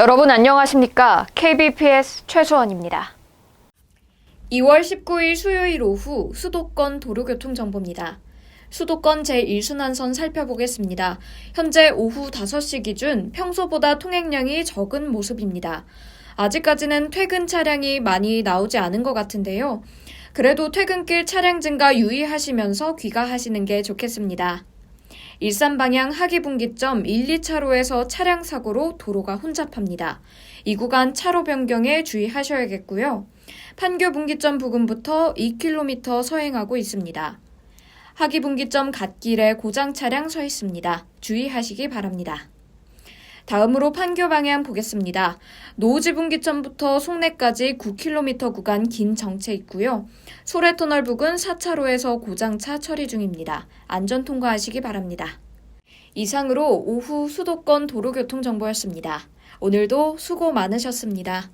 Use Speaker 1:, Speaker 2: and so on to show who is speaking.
Speaker 1: 여러분 안녕하십니까? KBPS 최수원입니다. 2월 19일 수요일 오후 수도권 도로교통 정보입니다. 수도권 제1순환선 살펴보겠습니다. 현재 오후 5시 기준 평소보다 통행량이 적은 모습입니다. 아직까지는 퇴근 차량이 많이 나오지 않은 것 같은데요. 그래도 퇴근길 차량 증가 유의하시면서 귀가하시는 게 좋겠습니다. 일산 방향 하기분기점 1, 2차로에서 차량 사고로 도로가 혼잡합니다. 이 구간 차로 변경에 주의하셔야겠고요. 판교 분기점 부근부터 2km 서행하고 있습니다. 하기분기점 갓길에 고장 차량 서 있습니다. 주의하시기 바랍니다. 다음으로 판교 방향 보겠습니다. 노지 분기점부터 송내까지 9km 구간 긴 정체 있고요. 소래터널 부근 4차로에서 고장차 처리 중입니다. 안전 통과하시기 바랍니다. 이상으로 오후 수도권 도로교통 정보였습니다. 오늘도 수고 많으셨습니다.